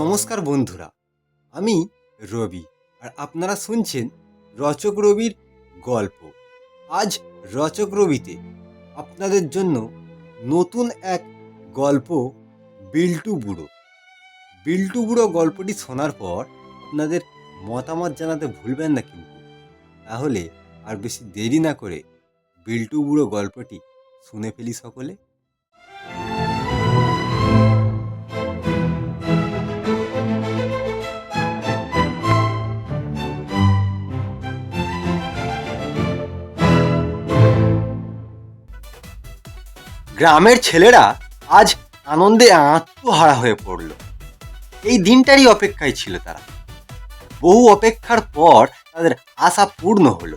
নমস্কার বন্ধুরা, আমি রবি আর আপনারা শুনছেন রচক রবির গল্প। আজ রচক রবিতে আপনাদের জন্য নতুন এক গল্প, বিল্টু বুড়ো। বিল্টু বুড়ো গল্পটি শোনার পর আপনাদের মতামত জানাতে ভুলবেন না কিন্তু। তাহলে আর বেশি দেরি না করে বিল্টু বুড়ো গল্পটি শুনে ফেলি সকলে। গ্রামের ছেলেরা আজ আনন্দে আত্মহারা হয়ে পড়ল। এই দিনটারই অপেক্ষায় ছিল তারা। বহু অপেক্ষার পর তাদের আশা পূর্ণ হলো।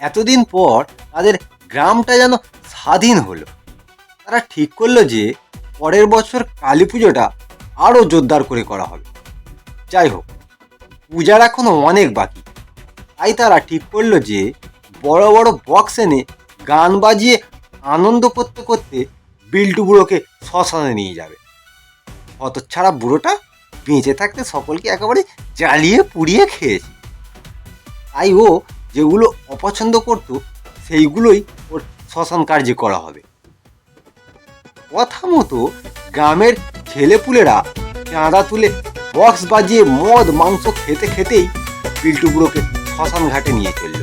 এতদিন পর তাদের গ্রামটা যেন স্বাধীন হলো। তারা ঠিক করল যে পরের বছর কালী পুজোটা আরও জোরদার করে করা হবে। যাই হোক, পূজার এখনও অনেক বাকি। তাই তারা ঠিক করল যে বড় বড় বক্স এনে গান বাজিয়ে আনন্দ করতে করতে বিল্টু বুড়োকে শ্মশানে নিয়ে যাবে। হতচ্ছাড়া বুড়োটা বেঁচে থাকতে সকলকে একেবারে জ্বালিয়ে পুড়িয়ে খেয়েছে। তাই ও যেগুলো অপছন্দ করত, সেইগুলোই ওর শ্মশান কার্যে করা হবে। কথা মতো গ্রামের ছেলেপুলেরা চাঁদা তুলে বক্স বাজিয়ে মদ, মাংস খেতে খেতেই বিল্টু বুড়োকে শ্মশান ঘাটে নিয়ে চলল।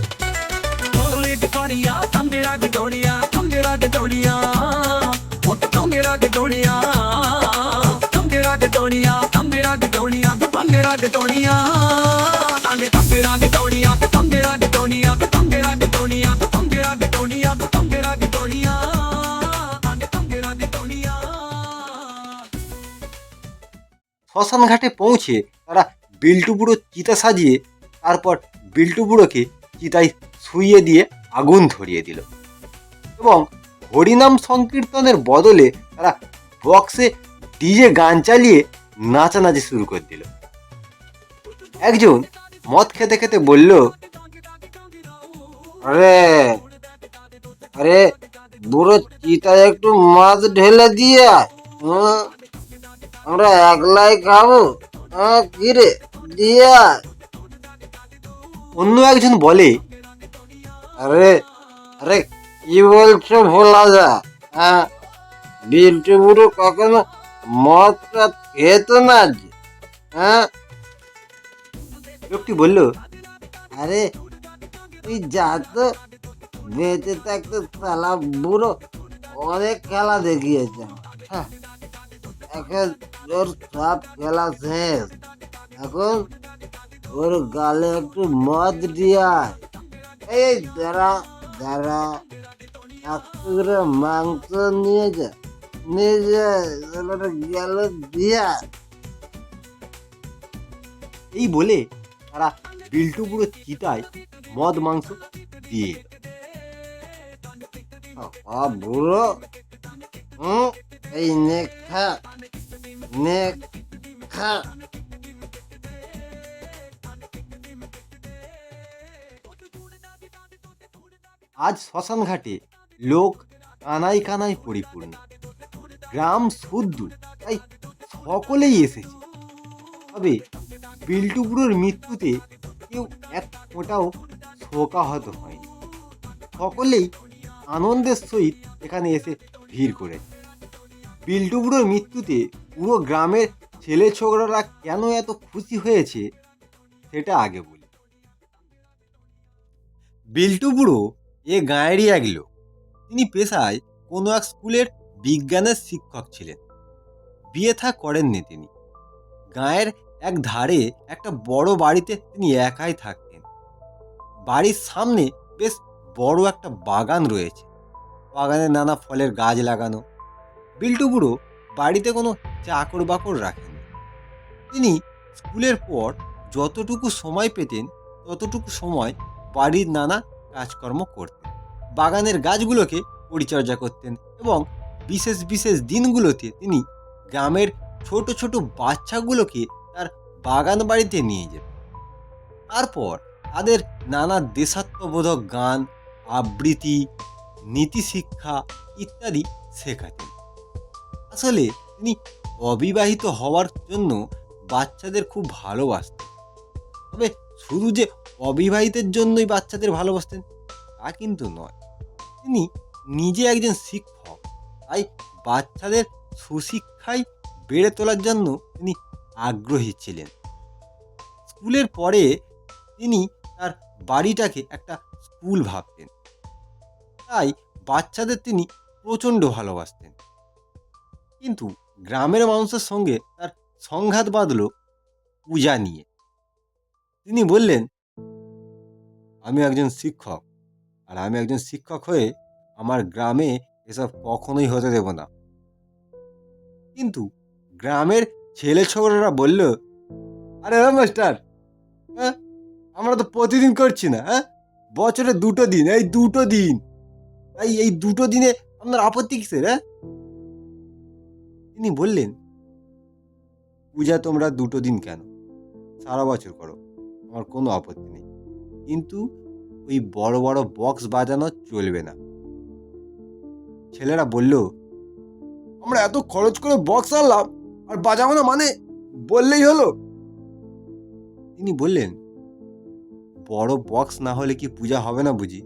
শ্মশান ঘাটে পৌঁছে তারা বিল্টু বুড়ো চিতা সাজিয়ে তারপর বিল্টু বুড়োকে চিতায় শুইয়ে দিয়ে আগুন ধরিয়ে দিল। এবং হরিনাম সংকীর্তনের বদলে তারা বক্সে ডিজে গান চালিয়ে নাচানাচি শুরু করে দিল। একজন মদ খেতে খেতে বলল, আরে আরে বুড়ো চিতায় একটু মাছ ঢেলে দিয়ে হুম? আমরা একলাই খাব হ্যাঁ কিরে, দিয়ে। অন্য একজন বলে, আরে আরে, কি বলছো ভোলা যা হ্যাঁ বিল্টু বুড়ো কখনো মদ টদ খেত না হ্যাঁ লোকটি বলল আরে তুই যা তো বেঁচে থাকতে সালা বুড়ো অনেক খেলা দেখিয়েছে। হ্যাঁ এখন ওর সব খেলা শেষ। এখন ওর গালে একটু মদ দিয়ে। এই দাঁড়া দাঁড়া এক টুকরো মাংস নিয়ে যা নিয়ে যা গেল দিয়া এই বলে তারা বিল্টু পুরো চিতায় মদ, মাংস দিয়ে। বুড়ো। হুম এই নে খা নে আজ শ্মশান ঘাটে লোক কানাই কানাই পরিপূর্ণ। গ্রাম শুদ্ধ, তাই সকলেই এসেছে। তবে বিল্টু বুড়োর মৃত্যুতে কেউ এক ফোঁটাও শোকাহত হয়নি। সকলেই আনন্দের সহিত এখানে এসে ভিড় করেছে। বিল্টু বুড়োর মৃত্যুতে পুরো গ্রামের ছেলে ছোকরারা কেন এত খুশি হয়েছে সেটা আগে বলি। বিল্টু বুড়ো এ গাঁয়েরই এক লোক। তিনি পেশায় কোনো এক স্কুলের বিজ্ঞানের শিক্ষক ছিলেন। বিয়ে থা করেননি তিনি। গাঁয়ের এক ধারে একটা বড় বাড়িতে তিনি একাই থাকতেন। বাড়ির সামনে বেশ বড় একটা বাগান রয়েছে। বাগানে নানা ফলের গাছ লাগানো। বিল্টু বুড়ো বাড়িতে কোনো চাকর বাকর রাখেন তিনি স্কুলের পর যতটুকু সময় পেতেন, ততটুকু সময় বাড়ির নানা কাজকর্ম করতেন। বাগানের গাছগুলোকে পরিচর্যা করতেন এবং বিশেষ বিশেষ দিনগুলোতে তিনি গ্রামের ছোট ছোট বাচ্চাগুলোকে তার বাগান বাড়িতে নিয়ে যেতেন তারপর তাদের নানা দেশাত্মবোধক গান, আবৃত্তি, নীতিশিক্ষা ইত্যাদি শেখাতেন। আসলে তিনি অবিবাহিত হওয়ার জন্য বাচ্চাদের খুব ভালোবাসতেন। তবে শুধু যে অবিবাহিতের জন্যই বাচ্চাদের ভালোবাসতেন তা কিন্তু নয়। তিনি নিজে একজন শিক্ষক, তাই বাচ্চাদের সুশিক্ষায় বেড়ে তোলার জন্য তিনি আগ্রহী ছিলেন। স্কুলের পরে তিনি তার বাড়িটাকে একটা স্কুল ভাবতেন। তাই বাচ্চাদের তিনি প্রচণ্ড ভালোবাসতেন। কিন্তু গ্রামের মানুষের সঙ্গে তার সংঘাত বাঁধল পূজা নিয়ে। তিনি বললেন, আমি একজন শিক্ষক আর আমি একজন শিক্ষক হয়ে আমার গ্রামে এসব কখনোই হতে দেব না। কিন্তু গ্রামের ছেলে ছোকরারা বলল, আরে হ্যাঁ মাস্টার হ্যাঁ আমরা তো প্রতিদিন করছি না হ্যাঁ বছরে দুটো দিন, এই দুটো দিন, এই এই দুটো দিনে আপনার আপত্তি কিসের হ্যাঁ? তিনি বললেন, পূজা, তোমরা দুটো দিন কেন? সারা বছর করো, আমার কোনো আপত্তি নেই। কিন্তু ওই বড় বড় বক্স বাজানো চলবে না। ছেলেরা বলল, আমরা এত খরচ করে বক্স আনলাম আর বাজাবো না মানে বললেই হলো। তিনি বললেন, বড় বক্স না হলে কি পূজা হবে না বুঝি?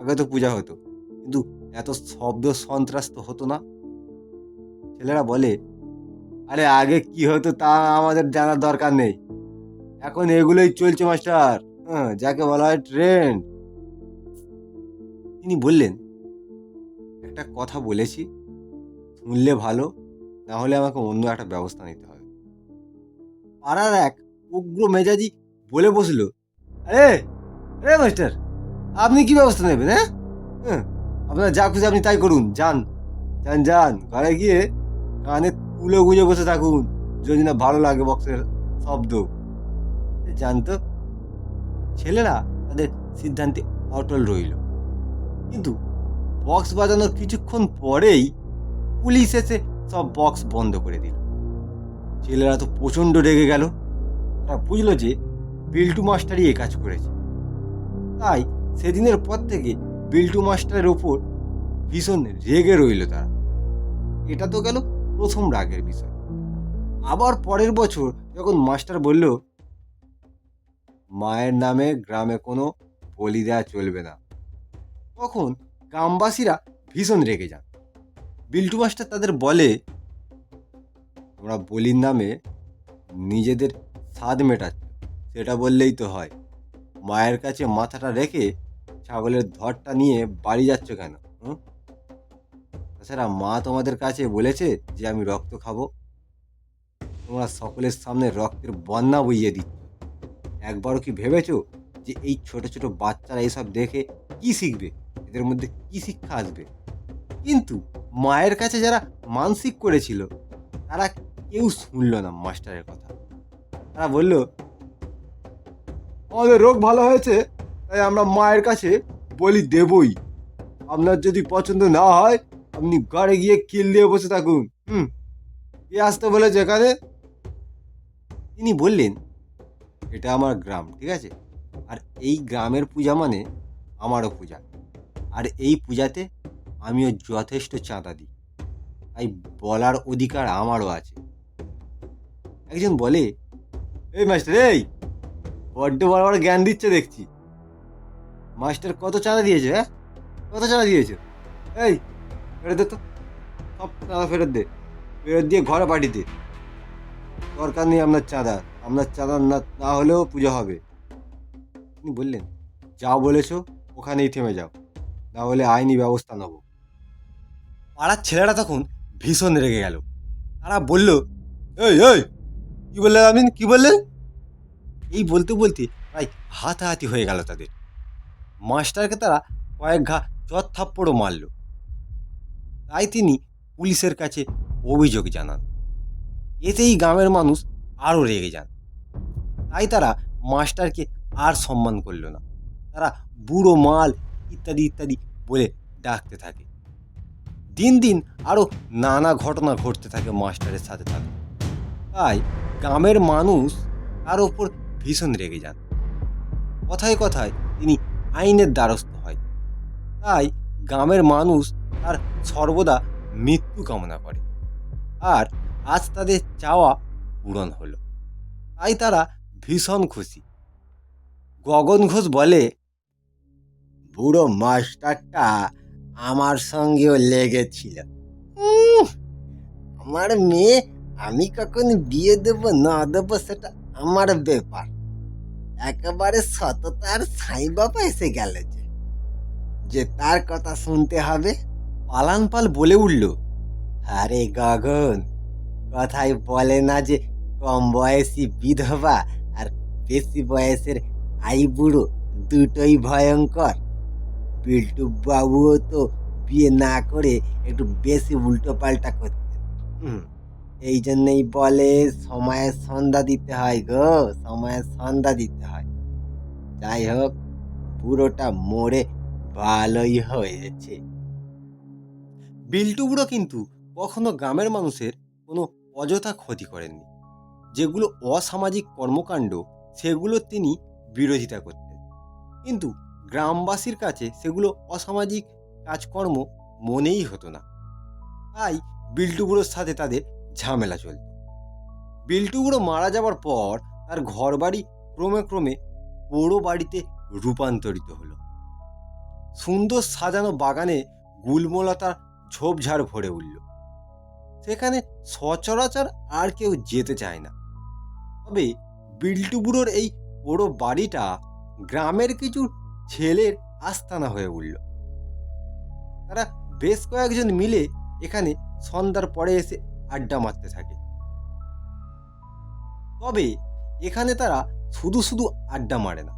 আগে তো পূজা হতো, কিন্তু এত শব্দ সন্ত্রাস তো হতো না। ছেলেরা বলে, আরে আগে কি হতো তা আমাদের জানার দরকার নেই। এখন এগুলোই চলছে, মাস্টার। হ্যাঁ যাকে বলা হয় ট্রেন্ড তিনি বললেন, একটা কথা বলেছি, শুনলে ভালো না হলে আমাকে অন্য একটা ব্যবস্থা নিতে হবে। পাড়ার এক উগ্র মেজাজি বলে বসল আরে আরে মাস্টার আপনি কি ব্যবস্থা নেবেন হ্যাঁ? হ্যাঁ আপনার যা খুশি আপনি তাই করুন, যান যান যান, ঘরে গিয়ে কানে তুলে গুঁজে বসে থাকুন, যদি না ভালো লাগে বক্সের শব্দ। জানতো, ছেলেরা তাদের সিদ্ধান্তে অটল রইল। কিন্তু বক্স বাজানোর কিছুক্ষণ পরেই পুলিশ এসে সব বক্স বন্ধ করে দিল। ছেলেরা তো প্রচণ্ড রেগে গেল। তারা বুঝলো যে বিল্টু মাস্টারই এ কাজ করেছে। তাই সেদিনের পর থেকে বিল্টু মাস্টারের ওপর ভীষণ রেগে রইল তারা। এটা তো গেল প্রথম রাগের বিষয়। আবার পরের বছর যখন মাস্টার বলল, মায়ের নামে গ্রামে কোনো বলি দেওয়া চলবে না। তখন গ্রামবাসীরা ভীষণ রেগে যান। বিল্টু মাস্টার তাদের বলে, তোমরা বলির নামে নিজেদের স্বাদ মেটাচ্ছ। সেটা বললেই তো হয়। মায়ের কাছে মাথাটা রেখে ছাগলের ধরটা নিয়ে বাড়ি যাচ্ছ কেন? তাছাড়া মা তোমাদের কাছে বলেছে যে আমি রক্ত খাব। তোমরা সকলের সামনে রক্তের বন্যা বইয়ে দিচ্ছ। একবারও কি ভেবেছো যে এই ছোট ছোট বাচ্চারা এসব দেখে কি শিখবে? এদের মধ্যে কি শিক্ষা আসবে? কিন্তু মায়ের কাছে যারা মানসিক করেছিল, তারা কেউ শুনল না মাস্টারের কথা। তারা বলল, আমাদের রোগ ভালো হয়েছে, তাই আমরা মায়ের কাছে বলি দেবই। আপনার যদি পছন্দ না হয়, আপনি ঘরে গিয়ে কিল দিয়ে বসে থাকুন। হুম, কে আসতে বলেছে এখানে? তিনি বললেন, এটা আমার গ্রাম, ঠিক আছে? আর এই গ্রামের পূজা মানে আমারও পূজা। আর এই পূজাতে আমিও যথেষ্ট চাঁদা দিই। তাই বলার অধিকার আমারও আছে। একজন বলে, এই মাস্টার, এই, বড্ড বড় বড় জ্ঞান দিচ্ছে দেখছি। মাস্টার কত চাঁদা দিয়েছে হ্যাঁ? কত চাঁদা দিয়েছে? এই, ফেরত দে তো। সব চাঁদা ফেরত দে। ফেরত দিয়ে ঘরে পাঠিয়ে দে। দরকার নেই আপনার চাঁদা। আপনার চাঁদা না না হলেও পুজো হবে। তিনি বললেন যা বলেছ, ওখানেই থেমে যাও। না হলে আইনি ব্যবস্থা নেব। পাড়ার ছেলেরা তখন ভীষণ রেগে গেল। তারা বলল, এই এই, কি বললেন আপনি কি বললেন এই বলতে বলতে প্রায় হাতাহাতি হয়ে গেল তাদের। মাস্টারকে তারা কয়েক ঘা চর থাপ্পড়ও মারল। তাই তিনি পুলিশের কাছে অভিযোগ জানান। এতেই গ্রামের মানুষ আরও রেগে যান। তাই তারা মাস্টারকে আর সম্মান করল না। তারা বুড়ো মাল ইত্যাদি ইত্যাদি বলে ডাকতে থাকে। দিন দিন আরও নানা ঘটনা ঘটতে থাকে মাস্টারের সাথে থাকে। তাই গ্রামের মানুষ তার ওপর ভীষণ রেগে যান। কথায় কথায় তিনি আইনের দ্বারস্থ হয়। তাই গ্রামের মানুষ তার সর্বদা মৃত্যু কামনা করে। আর আজ তাদের চাওয়া পূরণ হলো। তাই তারা ভীষণ খুশি। গগন ঘোষ বলে, বুড়ো মাস্টারটা আমার সঙ্গেও লেগেছিল। আমার মেয়ে, আমি কখন বিয়ে দেব না দেব সেটা আমার ব্যাপার। একেবারে সততার সাই বাবা এসে গেল যে। যে তার কথা শুনতে হবে, পালান পাল বলে উঠল, আরে গগন কথাই বলে না যে কম বয়সী বিধবা আর বেশি বয়সের আই বুড়ো দুটোই ভয়ঙ্কর। বিল্টু বাবুও তো বিয়ে না করে একটু বেশি উল্টো পাল্টা করতেন। হুম, এই জন্যই বলে সময়ের সন্ধ্যা দিতে হয় গো সময়ের সন্ধ্যা দিতে হয়। যাই হোক পুরোটা মরে ভালোই হয়েছে। বিল্টু বুড়ো কিন্তু কখনো গ্রামের মানুষের কোনো অযথা ক্ষতি করেননি। যেগুলো অসামাজিক কর্মকাণ্ড সেগুলো তিনি বিরোধিতা করতেন। কিন্তু গ্রামবাসীর কাছে সেগুলো অসামাজিক কাজকর্ম মনেই হতো না। তাই বিল্টু বুড়োর সাথে তাদের ঝামেলা চলত। বিল্টু বুড়ো মারা যাওয়ার পর তার ঘরবাড়ি ক্রমে ক্রমে পোড়ো বাড়িতে রূপান্তরিত হলো। সুন্দর সাজানো বাগানে গুলমলতার ঝোপঝাড় ভরে উঠল। সেখানে সচরাচর আর কেউ যেতে চায় না। তবে বিল্টু বুড়োর এই পোড়ো বাড়িটা গ্রামের কিছু ছেলের আস্তানা হয়ে উঠল। তারা বেশ কয়েকজন মিলে এখানে সন্ধ্যার পরে এসে আড্ডা মারতে থাকে। তবে এখানে তারা শুধু শুধু আড্ডা মারে না।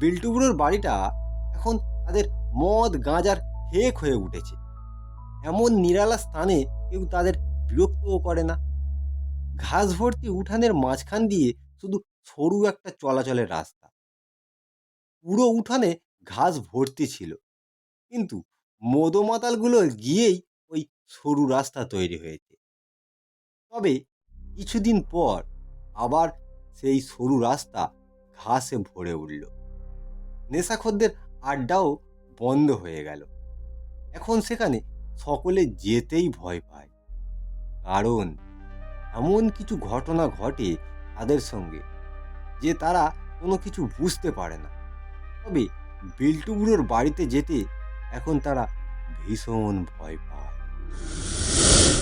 বিল্টু বুড়োর বাড়িটা এখন তাদের মদ গাঁজার হেক হয়ে উঠেছে। এমন নিরালা স্থানে কেউ তাদের বিরক্তও করে না। ঘাস ভর্তি উঠানের মাঝখান দিয়ে শুধু সরু একটা চলাচলের রাস্তা। পুরো উঠানে ঘাস ভর্তি ছিল। কিন্তু মদমাতালগুলো গিয়েই ওই সরু রাস্তা তৈরি হয়েছে। তবে কিছুদিন পর আবার সেই সরু রাস্তা ঘাসে ভরে উঠল। নেশাখোরদের আড্ডাও বন্ধ হয়ে গেল। এখন সেখানে সকলে যেতেই ভয় পায়। কারণ এমন কিছু ঘটনা ঘটে তাদের সঙ্গে যে তারা কোনো কিছু বুঝতে পারে না। তবে বিল্টু বুড়োর বাড়িতে যেতে এখন তারা ভীষণ ভয় পায়।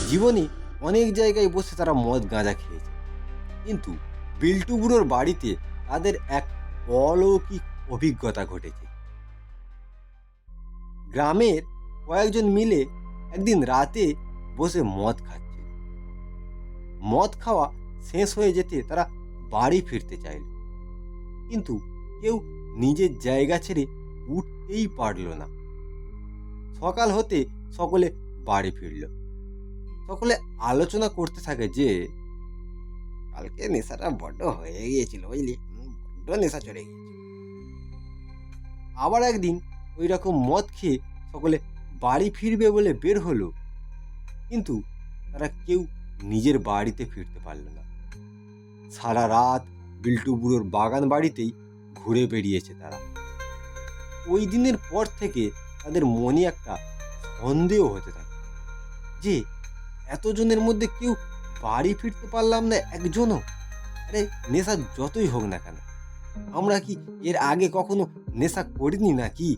জীবনে অনেক জায়গায় বসে তারা মদ গাঁজা খেয়েছে। কিন্তু বিল্টু বুড়োর বাড়িতে তাদের এক অলৌকিক অভিজ্ঞতা ঘটেছে। গ্রামের কয়েকজন মিলে একদিন রাতে বসে মদ খাচ্ছিল। মদ খাওয়া শেষ হয়ে যেতে তারা বাড়ি ফিরতে চাইল। কিন্তু কেউ নিজের জায়গা ছেড়ে উঠতেই পারল না। সকাল হতে সকলে বাড়ি ফিরল। সকলে আলোচনা করতে থাকে যে, কালকে নেশাটা বড্ড হয়ে গিয়েছিল বুঝলি? বড্ড নেশা চড়ে গিয়েছিল। আবার একদিন ওই রকম মদ খেয়ে সকলে বাড়ি ফিরবে বলে বের হলো। কিন্তু তারা কেউ নিজের বাড়িতে ফিরতে পারল না। সারা রাত বিল্টু বুড়োর বাগান বাড়িতেই ঘুরে বেরিয়েছে তারা। ওই দিনের পর থেকে তাদের মনে একটা সন্দেহ হতে থাকে যে, এতজনের মধ্যে কেউ বাড়ি ফিরতে পারলাম না একজনও। আরে, নেশা যতই হোক না কেন, আমরা কি এর আগে কখনো নেশা করিনি নাকি?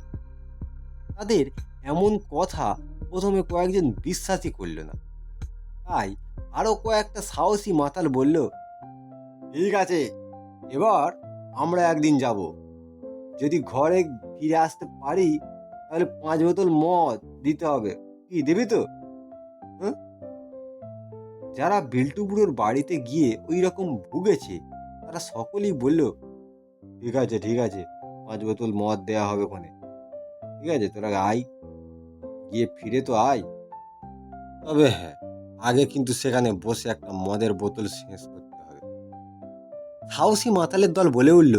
তাদের এমন কথা প্রথমে কয়েকজন বিশ্বাসই করল না। তাই আরও কয়েকটা সাহসী মাতাল বলল, ঠিক আছে, এবার আমরা একদিন যাব। যদি ঘরে ফিরে আসতে পারি, তাহলে পাঁচ বোতল মদ দিতে হবে। কি, দেবি তো? যারা বিল্টু বুড়োর বাড়িতে গিয়ে ওই রকম ভুগেছে, তারা সকলেই বলল, ঠিক আছে ঠিক আছে, পাঁচ বোতল মদ দেওয়া হবে ওখানে। ঠিক আছে, তোরা আয়। গিয়ে ফিরে তো আয়। তবে হ্যাঁ আগে কিন্তু সেখানে বসে একটা মদের বোতল শেষ সাহসী মাতালের দল বলে উঠল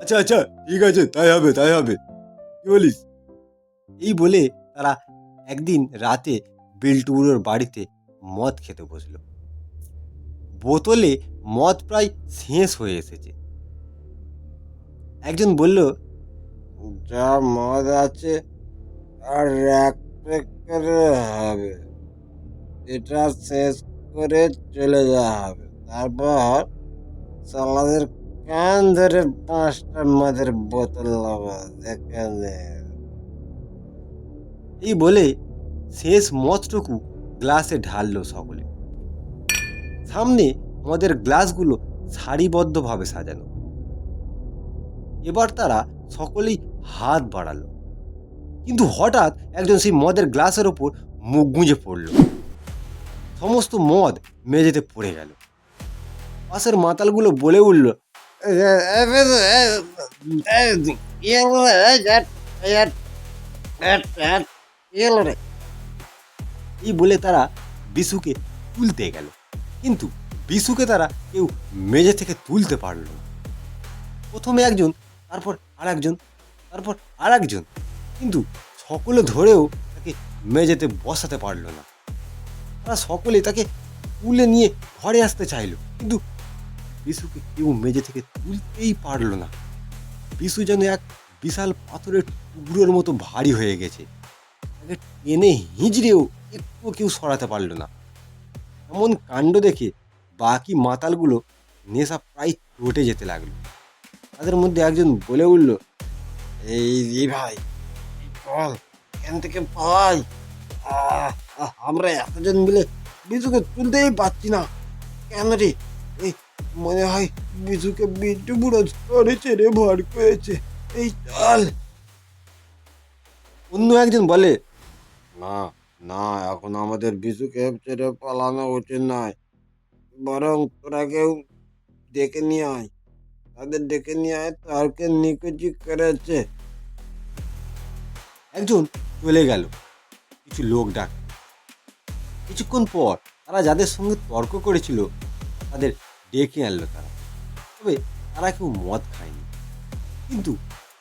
আচ্ছা আচ্ছা ঠিক আছে, তাই হবে তাই হবে। কি বলিস? এই বলে তারা একদিন রাতে বিল্টুগুলোর বাড়িতে মদ খেতে বসল। বোতলে মদ প্রায় শেষ হয়ে এসেছে। একজন বলল, যা মদ আছে আর এক করে হবে। এটা শেষ করে চলে যাওয়া হবে। তারপর সালাদের কান ধরে পাঁচটা মদের বোতল এখানে এই বলে শেষ মদটুকু গ্লাসে ঢাললো সকলে। সামনে মদের গ্লাসগুলো সারিবদ্ধভাবে সাজানো। এবার তারা সকলেই হাত বাড়ালো। কিন্তু হঠাৎ একজন সেই মদের গ্লাসের ওপর মুখ গুঁজে পড়ল। সমস্ত মদ মেঝেতে পড়ে গেল। পাশের মাতালগুলো বলে উঠল এই বলে তারা বিশুকে তুলতে গেল কিন্তু বিশুকে তারা কেউ মেঝে থেকে তুলতে পারল না প্রথমে একজন তারপর আর একজন তারপর আর একজন কিন্তু সকলে ধরেও তাকে মেঝেতে বসাতে পারল না তারা সকলে তাকে তুলে নিয়ে ঘরে আসতে চাইলো কিন্তু বিশুকে কেউ মেঝে থেকে তুলতেই পারল না। বিশু যেন এক বিশাল পাথরের টুকরোর মতো ভারী হয়ে গেছে। তাকে টেনে হিঁচড়েও একটুও কেউ সরাতে পারল না। এমন কাণ্ড দেখে বাকি মাতালগুলো নেশা প্রায় চটে যেতে লাগল। তাদের মধ্যে একজন বলে উঠল এই রে ভাই বল এখান থেকে আহ, আমরা এতজন মিলে বিজুকে তুলতেই পারছি না। কেন রে? মনে হয় বিজুকে বিট্টু বুড়ো ঝড়ে ছেড়ে ভর করেছে এই চল। অন্য একজন বলে, না না, এখন আমাদের বিজুকে ছেড়ে পালানো উচিত নয়। বরং তোরা কেউ ডেকে নিয়ে আয়। তাদের ডেকে নিয়ে আয়, তারকে নিকুচি করেছে। একজন চলে গেল। কিছু লোক ডাক। কিছুক্ষণ পর তারা যাদের সঙ্গে তর্ক করেছিল, তাদের ডেকে আনলো তারা। তবে তারা কেউ মদ খায়নি। কিন্তু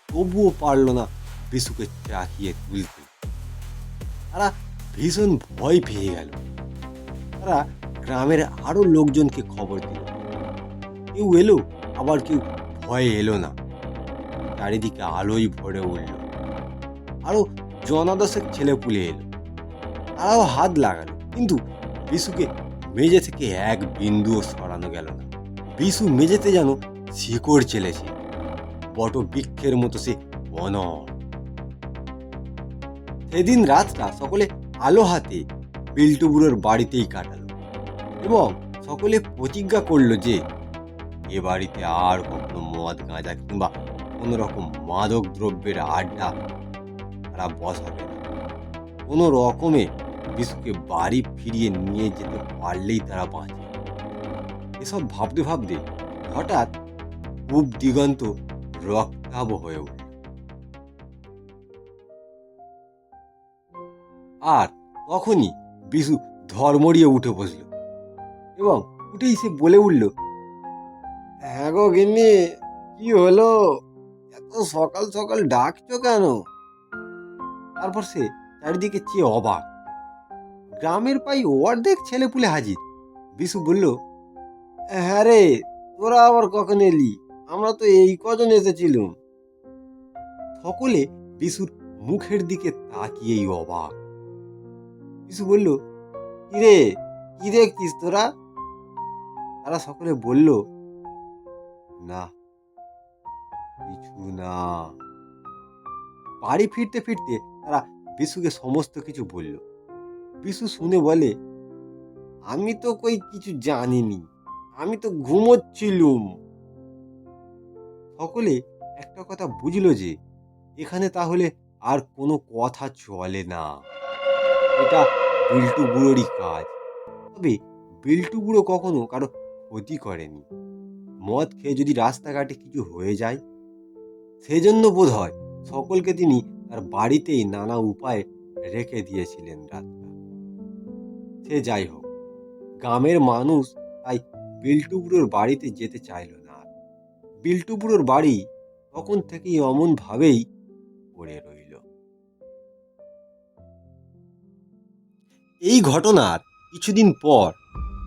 তবুও পারল না বিশুকে চাকিয়ে তুলতে তারা ভীষণ ভয় পেয়ে গেল। তারা গ্রামের আরও লোকজনকে খবর দিল। কেউ এলো, আবার কেউ ভয়ে এলো না। চারিদিকে আলোই ভরে উঠল। আরও জনাদশেক ছেলে পুলে এলো। তারাও হাত লাগালো, কিন্তু বিশুকে মেঝে থেকে এক বিন্দুও সরানো গেল না। বিশু মেঝেতে যেন শিকড় চেলেছে। বট বৃক্ষের মতো সে অনর সেদিন রাতটা সকলে আলো হাতে বিল্টুবুড়োর বাড়িতেই কাটালো এবং সকলে প্রতিজ্ঞা করল যে এ বাড়িতে আর কখনো মদ, গাঁজা কিংবা কোনো রকম মাদক দ্রব্যের আড্ডা তারা বসাবে কোনো রকমে বিশুকে বাড়ি ফিরিয়ে নিয়ে যেতে পারলেই তারা বাঁচে। এসব ভাবতে ভাবতে হঠাৎ পূব দিগন্ত রক্তাভ হয়ে উঠল আর তখনই বিশু ধর্মড়িয়ে উঠে বসল এবং উঠেই সে বলে উঠল হ্যাঁ গো গিন্নি, কি হলো? এত সকাল সকাল ডাকছো কেন? তারপর সে চারিদিকে চেয়ে অবাক। গ্রামের প্রায় অর্ধেক ছেলে পুলে হাজির। বিশু বলল হ্যাঁ রে, তোরা আবার কখন এলি? আমরা তো এই কজন এসেছিলুম। সকলে বিশুর মুখের দিকে তাকিয়েই অবাক। বিশু বলল, কিরে, কি দেখছিস তোরা? তারা সকলে বলল, না, কিছু না। বাড়ি ফিরতে ফিরতে তারা বিশুকে সমস্ত কিছু বলল। বিশু শুনে বলে, আমি তো কই কিছু জানিনি। আমি তো ঘুমোচ্ছিলুম। সকলে একটা কথা বুঝলো যে, এখানে তাহলে আর কোনো কথা চলে না। এটা বিল্টু বুড়োরই কাজ। তবে বিল্টু বুড়ো কখনো কারও ক্ষতি করেনি। মদ খেয়ে যদি রাস্তাঘাটে কিছু হয়ে যায়, সেজন্য বোধ হয় সকলকে তিনি তার বাড়িতেই নানা উপায়ে রেখে দিয়েছিলেন রাতটা। সে যাই হোক, গ্রামের মানুষ তাই বিল্টু বুড়োর বাড়িতে যেতে চাইল না আর। বিল্টু বুড়োর বাড়ি তখন থেকেই অমন ভাবেই পড়ে রইল। এই ঘটনার কিছুদিন পর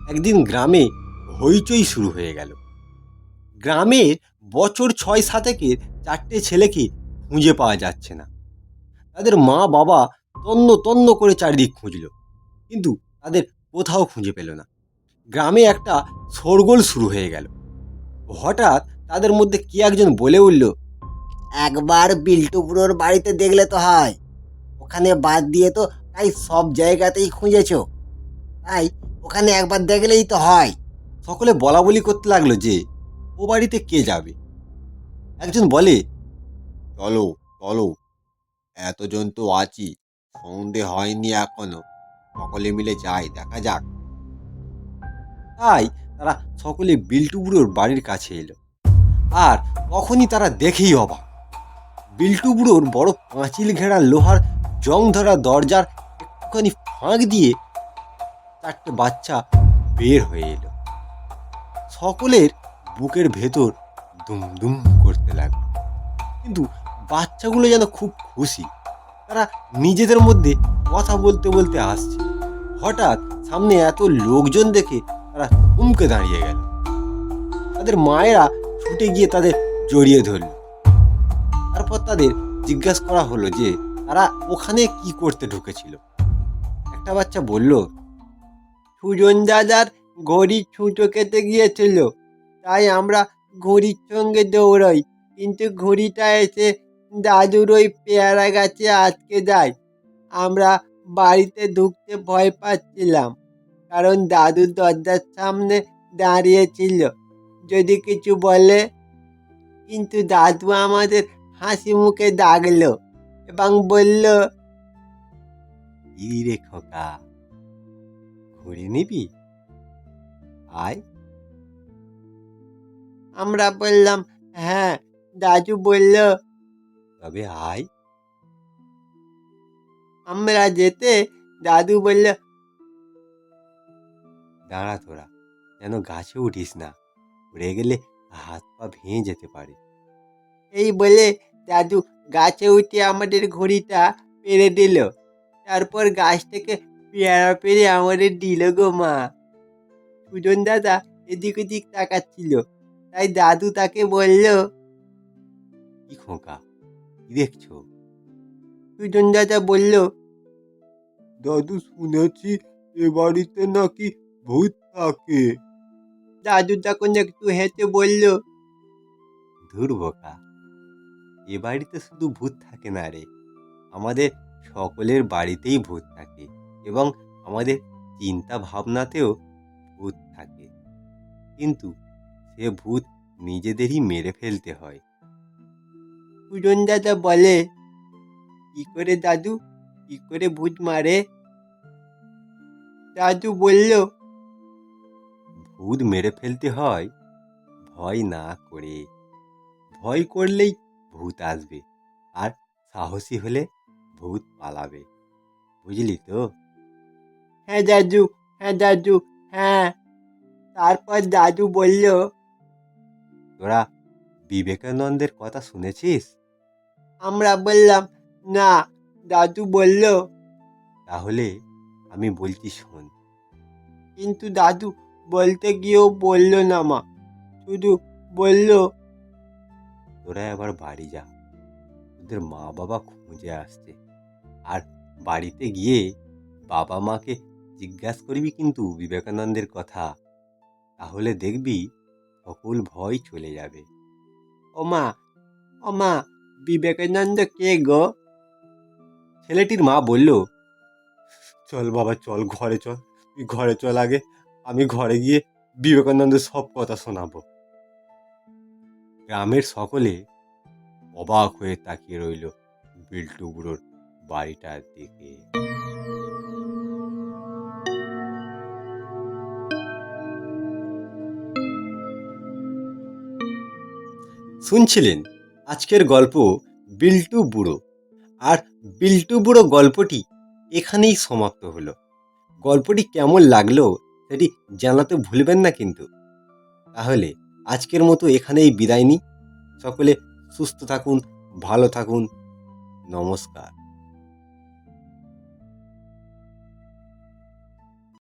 একদিন গ্রামে হইচই শুরু হয়ে গেল। গ্রামের বছর ছয় সাতেকের চারটে ছেলেকে খুঁজে পাওয়া যাচ্ছে না। তাদের মা বাবা তন্ন তন্ন করে চারিদিক খুঁজল, কিন্তু তাদের কোথাও খুঁজে পেল না। গ্রামে একটা শোরগোল শুরু হয়ে গেল। হঠাৎ তাদের মধ্যে কি একজন বলে উঠল, একবার বিল্টু বুড়োর বাড়িতে দেখলে তো হয়, ওখানে বাদ দিয়ে তো তাই সব জায়গাতেই খুঁজেছ। তাই ওখানে একবার দেখলেই তো হয়। সকলে বলা বলি করতে লাগল যে, ও বাড়িতে কে যাবে? একজন বলে, চলো চলো, এতজন তো আছি, সন্ধে হয়নি এখনও, সকলে মিলে যাই, দেখা যাক। তাই তারা সকলে বিল্টু বুড়োর কাছে এলো। আর তখনই তারা দেখেই অবাক। বিল্টু বুড়োর বড় পাঁচিল ঘেরা লোহার জং ধরা দরজার একটুখানি ফাঁক দিয়ে চারটে বাচ্চা বের হয়ে এলো। সকলের বুকের ভেতর দুম দুম করতে লাগল। কিন্তু বাচ্চাগুলো যেন খুব খুশি। তারা নিজেদের মধ্যে কথা বলতে বলতে আসছে। হঠাৎ সামনে এত লোকজন দেখে তারা থমকে দাঁড়িয়ে গেল। তাদের মায়েরা ছুটে গিয়ে তাদের জড়িয়ে ধরল। তারপর তাদের জিজ্ঞাসা করা হলো যে, তারা ওখানে কি করতে ঢুকেছিল? একটা বাচ্চা বলল, সুজন দাদার ঘড়ি ছুটো খেতে গিয়েছিল, তাই আমরা ঘড়ির সঙ্গে দৌড়াই। কিন্তু ঘড়িটা এসে দাদুর ওই পেয়ারা গাছে আটকে যায়। আমরা বাড়িতে ঢুকতে ভয় পাচ্ছিলাম। কারণ দাদু দরজার সামনে দাঁড়িয়েছিল। যদি কিছু বলে, কিন্তু দাদু আমাদের হাসি মুখে ডাকলো এবং বলল "এই রে খোকা, ঘুরে নিবি? আয়। আমরা বললাম হ্যাঁ। দাদু বলল, তবে আয়। আমরা যেতে দাদু বলল দাঁড়া তোরা, যেন গাছে উঠিস না। উড়ে গেলে হাত পা ভেঙে যেতে পারে। এই বলে দাদু গাছে উঠে আমাদের ঘড়িটা পেরে দিল। তারপর গাছ থেকে পেয়ারা পেরে আমাদের দিল গো মা। সুজন দাদা এদিক ওদিক তাকাচ্ছিল। তাই দাদু তাকে বলল, কি খোঁকা, কি দেখছ? সুজন দাদা বলল, দাদু শুনেছি এ বাড়িতে নাকি ভূত থাকে দাদু তখন একটু হেঁটে বলল ধুর বোকা এ বাড়িতে শুধু ভূত থাকে না রে। আমাদের সকলের বাড়িতেই ভূত থাকে এবং আমাদের চিন্তা ভাবনাতেও ভূত থাকে। কিন্তু সে ভূত নিজেদেরই মেরে ফেলতে হয়। সুজন দাদা বলে কি করে দাদু কি করে ভূত মারে? দাদু বলল ভূত মেরে ফেলতে হয়। ভয় না করে। ভয় করলেই ভূত আসবে আর সাহসী হলে ভূত পালাবে। বুঝলি তো? হ্যাঁ দাদু হ্যাঁ দাদু হ্যাঁ। তারপর দাদু বলল, তোরা বিবেকানন্দের কথা শুনেছিস? আমরা বললাম, না। দাদু বলল, তাহলে আমি বলছি শোন। কিন্তু দাদু বলতে গিয়েও বলল না মা শুধু বলল তোরা এবার বাড়ি যা। তোদের মা বাবা খুঁজে আসছে। আর বাড়িতে গিয়ে বাবা মাকে জিজ্ঞাসা করবি কিন্তু বিবেকানন্দের কথা। তাহলে দেখবি সকল ভয় চলে যাবে। ও মা ও মা বিবেকানন্দ কে গো? ছেলেটির মা বলল চল বাবা চল ঘরে চল। তুই ঘরে চল আগে। আমি ঘরে গিয়ে বিবেকানন্দের সব কথা শোনাবো। গ্রামের সকলে অবাক হয়ে তাকিয়ে রইল বিল্টু বুড়োর বাড়িটার দিকে। শুনছিলেন আজকের গল্প বিল্টু বুড়ো আর বিল্টু বুড়ো গল্পটি এখানেই সমাপ্ত হলো। গল্পটি কেমন লাগল সেটি জানাতে ভুলবেন না কিন্তু। তাহলে আজকের মতো এখানেই বিদায় নিই। সকলে সুস্থ থাকুন, ভালো থাকুন। নমস্কার।